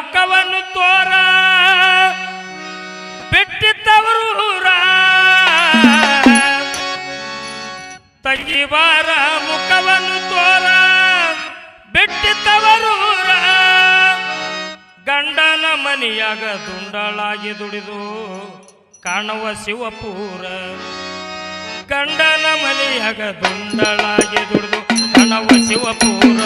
ಮುಖವನ್ನು ತೋರ. ಬಿಟ್ಟಿದ್ದವರು ತಂಗಿವಾರ ಮುಖವನ್ನು ತೋರ. ಬಿಟ್ಟಿದ್ದವರು ಗಂಡನ ಮನೆಯಾಗ ದುಂಡಳಾಗಿ ದುಡಿದು ಕಾಣುವ ಶಿವಪೂರ. ಗಂಡನ ಮನೆಯಾಗ ದುಂಡಳಾಗಿ ದುಡಿದು ಕಾಣುವ ಶಿವಪೂರ.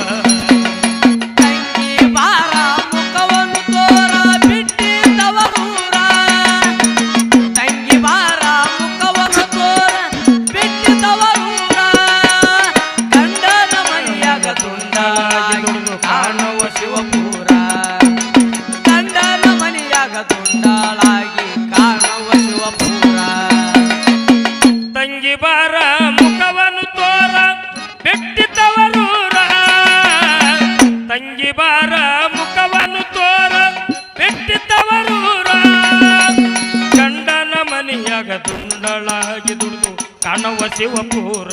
ಗಂಡಳಾಗಿ ದುಡಿದು ಕಾಣವ ಶಿವಪೂರ.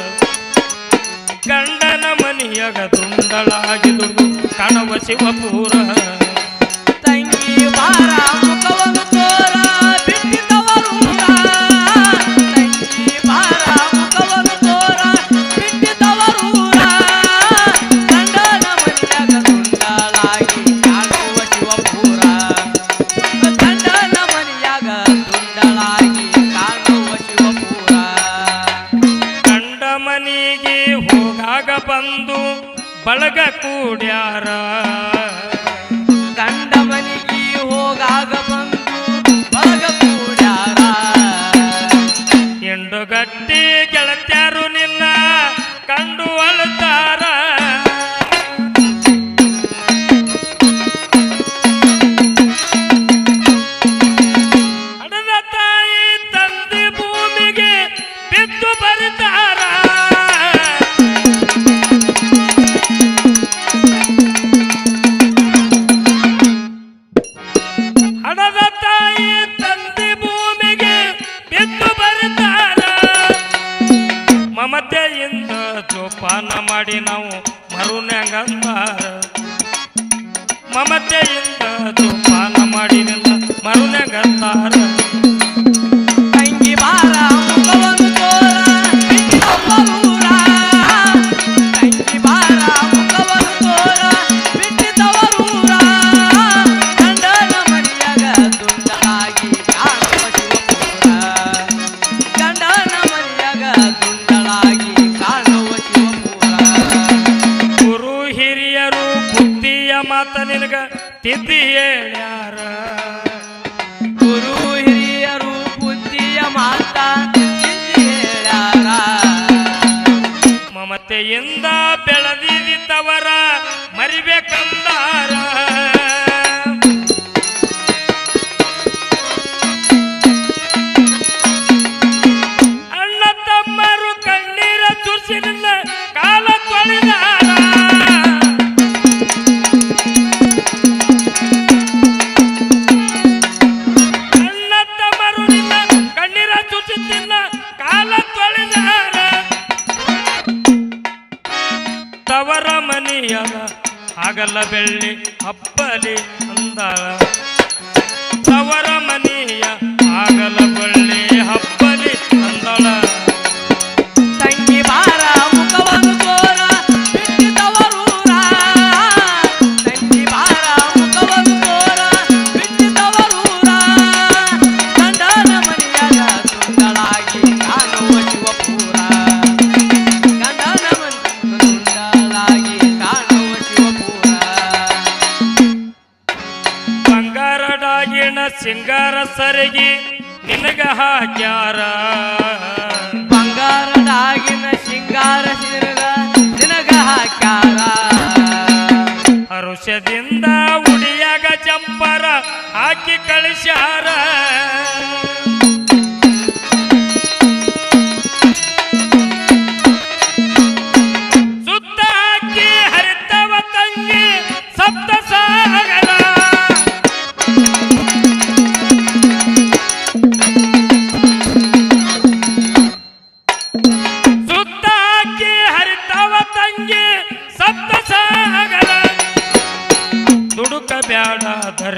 ಗಂಡನ ಮನೆಯಾಗ ದುಂಡಳಾಗಿ ದುಡಿದು ಕಾಣವ ಶಿವಪೂರ. ತಂಗಿ ಮಾರಾಮ நட்டு ಮಮತೆಯಿಂದ ತುಮಾನ ಮಾಡಿನಿಂದ ಮರುನೆಗತ್ತಾರ ತಿದ್ದಿ ಹೇಳ್ಯಾರ ಗುರು ಹಿರಿಯರು ಬುದ್ಧಿಯ ಮಾತ ತಿದ್ದಿ ಹೇಳ್ಯಾರ ಮಮತೆಯಿಂದ ಬೆಳೆದಿದ್ದವರ ಮರಿಬೇಕಂದಾರ? ಹಗಲ ಬೆಳ್ಳಿ ಹಬ್ಬಲಿ ಅಂದಾರ ಸಿಂಗಾರ ಸರಿಗಿ ನಿನಗ ಹಾಕ್ಯಾರ. ಬಂಗಾರದಾಗಿನ ಸಿಂಗಾರ ಸಿರಗ ನಿನಗ ಹಾಕ್ಯಾರ. ಹರುಷದಿಂದ ಉಡಿಯಾಗ ಚಂಪರ ಹಾಕಿ ಕಳಿಸ್ಯಾರ.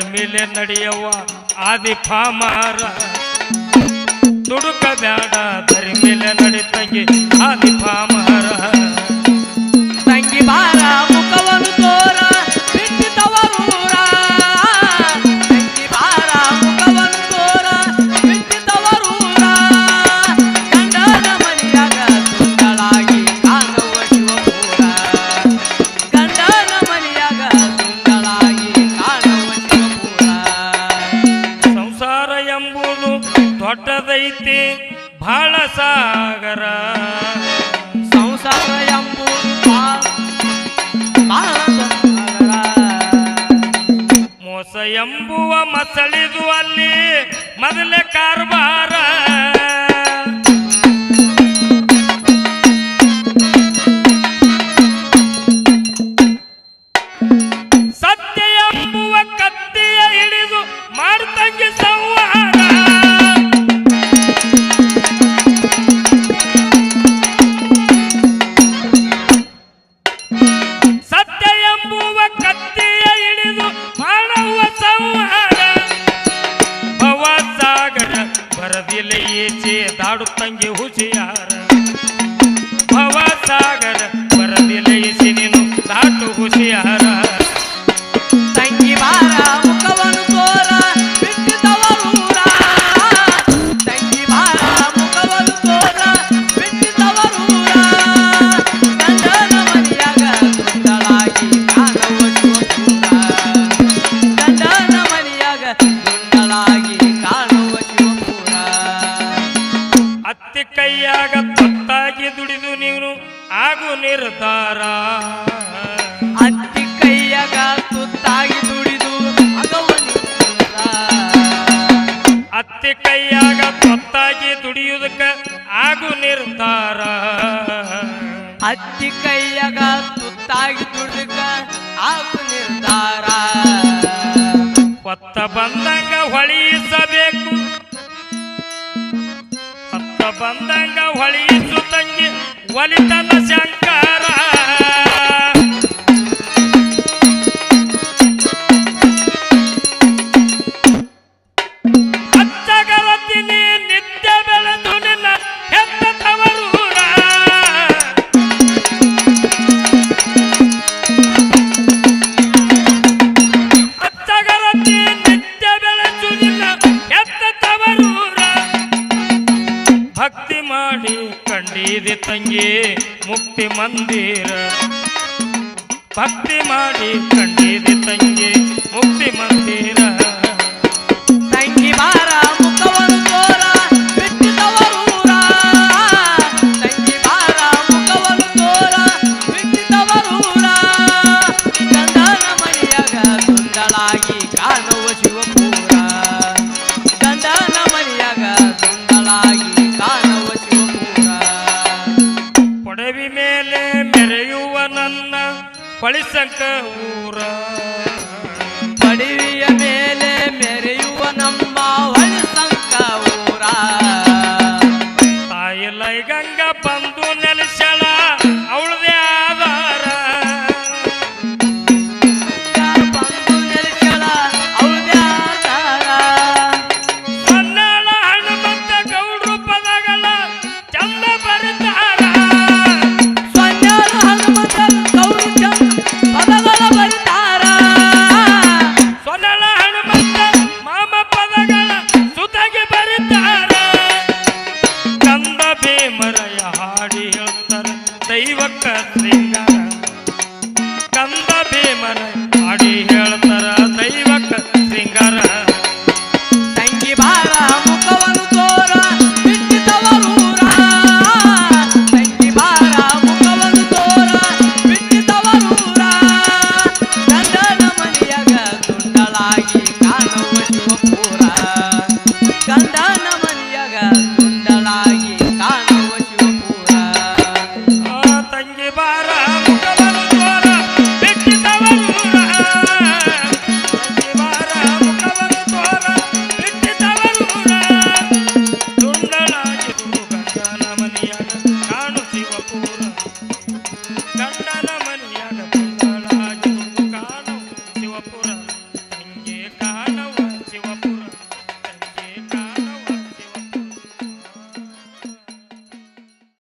ಧರ್ಮಿಲೆ ನಡೆಯವ್ವ. ಆದಿ ಪಾಮಾರ ದುಡುಕ ಬ್ಯಾಡ ಧರ್ಮಿಲೆ ನಡಿತಂಗಿ. ಆದಿ ಪಾಮಾರ ಸಾಗರ. ಸಂಸಾರ ಎಂಬುದು ಮೊಸ ಬಾಳ ದೊಡ್ಡ ಮೋಸ ಎಂಬುವ ಮಸಳಿದು ಅಲ್ಲಿ ಮೊದಲೇ ಕಾರ್ಬಾರ. છે દાડુ તંગી હું છે. ಕೈಯಾಗ ಪತ್ತಾಗಿ ದುಡಿಯುವುದಕ್ಕ ಆಗು ನಿರ್ಧಾರ. ಅತ್ತಿ ಕೈಯಾಗ ತುತ್ತಾಗಿ ದುಡಿದಕ್ಕ ಆಗು ನಿರ್ಧಾರ. ಹೊತ್ತ ಬಂದಂಗ ಹೊಳಿಸಬೇಕು. ಹೊತ್ತ ಬಂದಂಗ ಹೊಳಿಸು ತಂಗಿ ಒಲಿತನ ಶಂಕರ. ಕಂಡಿದೆ ಮುಕ್ತಿ ಮಂದಿರ. ಭಕ್ತಿ ಮಾಡಿ ಕಂಡಿದೆ ತಂಗಿ ಮುಕ್ತಿ ಮಂದಿರ. ಮೇಲೆ ಮೆರೆಯುವ ನನ್ನ ಪಳಿಸಂಕ ಊರ. ಪಡಿವಿಯ ಮೇಲೆ ಮೆರೆ ಕತ್ರಿ